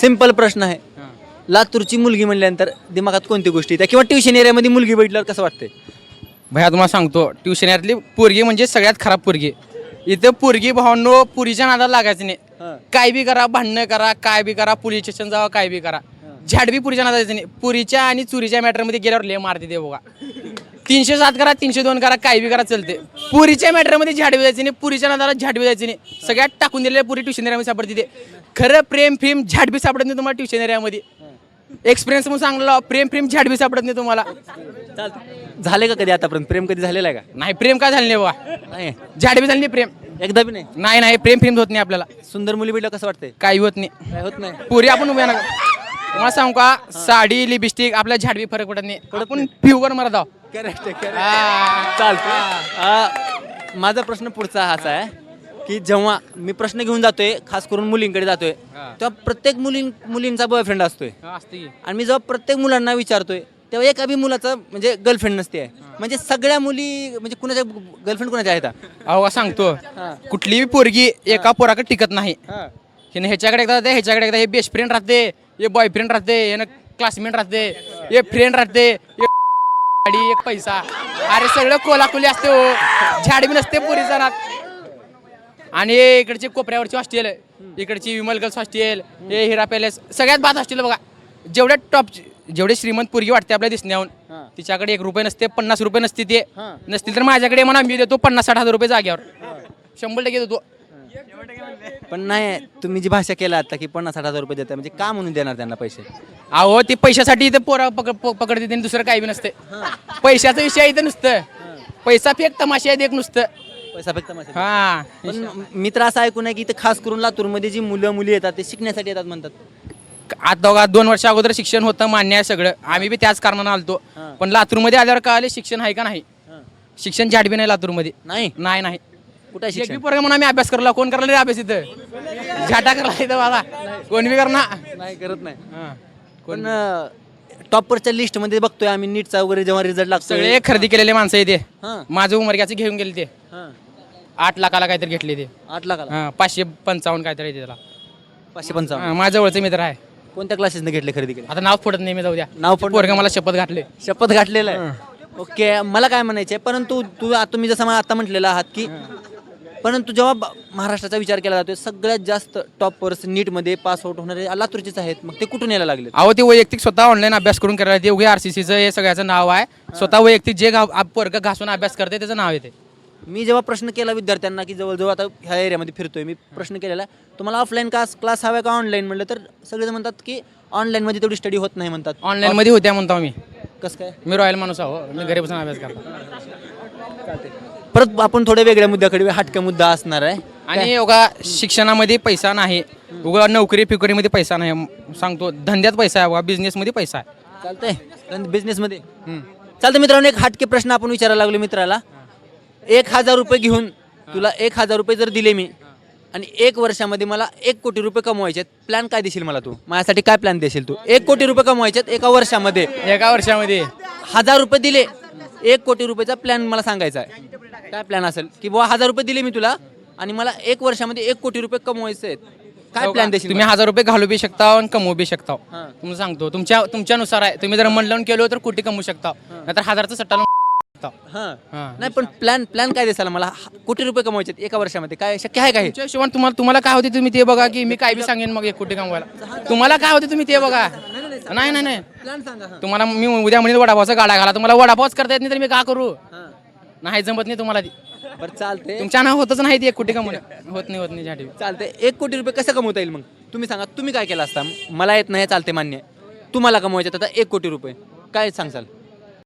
Simple प्रश्न आहे. लातूरची मुलगी म्हणल्यानंतर दिमागात कोणती गोष्टी येत्या किंवा ट्युशन एरियामध्ये मुलगी भेटल्यावर कसं वाटतंय? भैया तुम्हाला सांगतो. ट्युशन यातली पोरगी म्हणजे सगळ्यात खराब पोरगी. इथं पोरगी भावनो पुरीच्या नादाला लागायचं. नाही. काय बी करा भांडणं करा काय बी करा पोलीस स्टेशन जावा काय बी करा. झाड बी पुरीच्या नादाला जायचं नाही. पुरीच्या आणि चुरीच्या मॅटरमध्ये गेल्यावर लय मारते ते बघा. तीनशे सात करा तीनशे दोन करा काय बी करा चलते. पुरीच्या मॅटरमध्ये झाडवी जायचं नाही पुरीच्या नादाला झाडवी जायचं नाही. सगळ्यात टाकून दिलेल्या पुरी ट्युशन एरियामध्ये सापडते ते. खरं प्रेम फिम झाडबी सापडत नाही तुम्हाला ट्युशन एरियामध्ये एक्सपिरियन्स म्हणून सांगला प्रेम प्रेम झाडबी सापडत नाही तुम्हाला. झाले का कधी आतापर्यंत? प्रेम कधी झालेलं आहे का? नाही प्रेम काय झालं नाही बघा नाही. झाडबी झाली नाही प्रेम. एकदा बी नाही? नाही नाही प्रेम प्रेम होत नाही आपल्याला. सुंदर मुली भेटलं कसं वाटतंय? काही होत नाही. काय होत नाही. पुरी आपण उभ्या नका तुम्हाला सांगू का? साडी लिपस्टिक आपल्या झाडबी फरक पडत नाही. आपण प्युअर मरत आहोत. चालतं माझा प्रश्न पुढचा हाच आहे की जेव्हा मी प्रश्न घेऊन जातोय खास करून मुलींकडे जातोय तेव्हा प्रत्येक मुलीं मुलींचा बॉयफ्रेंड असतोय. आणि मी जेव्हा प्रत्येक मुलांना विचारतोय तेव्हा एका बी मुलाचा म्हणजे गर्लफ्रेंड नसते. आहे म्हणजे सगळ्या मुली म्हणजे कुणाच्या गर्लफ्रेंड कुणाच्या आहेत? अहो सांगतो. कुठलीही पोरगी एका पोराकडे टिकत नाही. हिने ह्याच्याकडे एकदा जाते ह्याच्याकडे एकदा हे बेस्ट फ्रेंड राहते हे बॉयफ्रेंड राहते हे क्लासमेट राहते हे फ्रेंड राहते गाडी एक पैसा. अरे सगळं कोलाकुली असते हो. झाड बी नसते पोरीचा नात आणि हे इकडची कोपऱ्यावरची हॉस्टेल इकडची विमल गर्ल्स हॉस्टेल हे हिरा पॅलेस सगळ्यात बाद हॉस्टेल बघा. जेवढ्या टॉप जेवढे श्रीमंत पोरगी वाटते आपल्या दिसण्याहून तिच्याकडे एक रुपये नसते पन्नास रुपये नसते ते. नसतील तर माझ्याकडे म्हणा मी देतो पन्नास साठ हजार रुपये जाग्यावर शंभर टक्के देतो. पण नाही तुम्ही जी भाषा केला आता की पन्नास साठ हजार रुपये देताय म्हणजे का म्हणून देणार त्यांना पैसे? अहो ते पैशासाठी इथं पोरं पकड प- पकडते आणि दुसरं काही बी नसते. पैशाचा विषय आहे इथं नुसतं. पैसा फेक तमाशा आहे एक नुसतं. पैसा फक्त मस्त हा. पण मित्र असं ऐकून आहे की इथं खास करून लातूरमध्ये जी मुलं मुली येतात ते शिकण्यासाठी येतात म्हणतात. आता बघा दोन वर्ष अगोदर शिक्षण होतं मान्य आहे सगळं. आम्ही बी त्याच कारणानं आलतो. पण लातूरमध्ये आल्यावर कळाले शिक्षण आहे का नाही? शिक्षण झाडबी नाही लातूरमध्ये. नाही? नाही नाही. कुठं एक शिक्षण? पोरगं म्हणून आम्ही अभ्यास करला कोण करला रे अभ्यास इथं? झाटा करला इथं मला कोण बी करणार? नाही करत नाही. हा. पण टॉपरच्या लिस्टमध्ये बघतोय आम्ही नीटचा वगैरे जेव्हा रिझल्ट लागतो सगळे खरेदी केलेले माणसं इथे. हां. माझं उमरग्याचे घेऊन गेले ते. हां. आठ लाखाला काहीतरी घेतले ते. आठ लाखाला? हा, पाचशे पंचावन्न काहीतरी त्याला. पाचशे पंचावन्न. हा, माझ्या जवळचे मित्र आहे. कोणत्या क्लासेसने घेतले खरेदी केले? आता नाव फोडत नाही मी जाऊ द्या. नाव फोडत पोरगा मला शपथ घातले. शपथ घातलेलं आहे. ओके मला काय म्हणायचं आहे परंतु तू आता तुम्ही जसं मला आता म्हटलेलं आहात की परंतु जेव्हा महाराष्ट्राचा विचार केला जातोय सगळ्यात जास्त टॉपर्स नीटमध्ये पास आउट होणारे लातूरचेच आहेत. मग ते कुठून यायला लागले अहो ते वैयक्तिक स्वतः ऑनलाईन अभ्यास करून करायला ते उगे आरसीसीचं हे सगळ्याचं नाव आहे. स्वतः वैयक्तिक जे पोरगं घासून अभ्यास करते त्याचं नाव येते. मी जेव्हा प्रश्न केला विद्यार्थ्यांना की जवळजवळ आता ह्या एरियामध्ये फिरतोय मी प्रश्न केलेला तुम्हाला ऑफलाईन क्लास क्लास हवा का ऑनलाईन म्हणलं तर सगळेजण म्हणतात की ऑनलाईनमध्ये तेवढी स्टडी होत नाही म्हणतात. ऑनलाईन मध्ये होत्या म्हणतो मी कसं काय? मी रॉयल माणूस आहो मी घरी बसून अभ्यास करतो. परत आपण थोड्या वेगळ्या मुद्द्याकडे हटका मुद्दा असणार आहे. आणि उगा शिक्षणामध्ये पैसा नाही. उगा नोकरी फिकरीमध्ये पैसा नाही. सांगतो धंद्यात पैसा आहे उगा बिझनेसमध्ये पैसा आहे. चालतंय. बिझनेसमध्ये चालतं मित्रांनो एक हटके प्रश्न आपण विचारायला लागलो मित्राला. एक हजार रुपये घेऊन तुला एक हजार रुपये जर दिले मी आणि एक वर्षामध्ये मला एक कोटी रुपये कमवायचे प्लॅन काय देशील मला तू? माझ्यासाठी काय प्लॅन देशील तू? एक कोटी रुपये कमवायचे एका वर्षामध्ये. एका वर्षामध्ये. हजार रुपये दिले. एक कोटी रुपयाचा प्लॅन मला सांगायचा आहे. काय प्लॅन असेल? की बुवा हजार रुपये दिले मी तुला आणि मला एक वर्षामध्ये एक कोटी रुपये कमवायचे आहेत. काय प्लॅन देशील तुम्ही हजार रुपये घालू बी शकता आणि कमवू बी शकता हां. तुम्ही सांगतो तुमच्या तुमच्यानुसार आहे. तुम्ही जर मन लावून केलो तर कोटी कमवू शकता नाहीतर हजारचा सट्टा लावून शकता हां. हां. नाही पण प्लॅन प्लॅन काय देसाल मला? हा- कोटी रुपये कमवायचे आहेत एका वर्षामध्ये. काय शक्य आहे का हे? तुमच्या हिशोबाने तुम्हाला तुम्हाला काय होते तुम्ही ते बघा की मी काय बी सांगेन मग एक कोटी कमवायला. तुम्हाला काय होते तुम्ही ते बघा. नाही नाही नाही. प्लॅन सांगा हां. तुम्हाला मी उद्या म्हणेन वडापावचा गाडा घाला. तुम्हाला वडापावच करता येत नाही तर मी का करू? हां. नाही जमत नाही तुम्हाला. ती बरं चालते तुमच्या नाव होतच नाही ती एक कोटी कमवणं. होत नाही होत नाही चालते एक कोटी रुपये कसं कमवता येईल मग? तुम्ही सांगा तुम्ही काय केलं असता? मला येत नाही हे चालते मान्य आहे. तुम्हाला कमवायचे आता एक कोटी रुपये. काय सांगसाल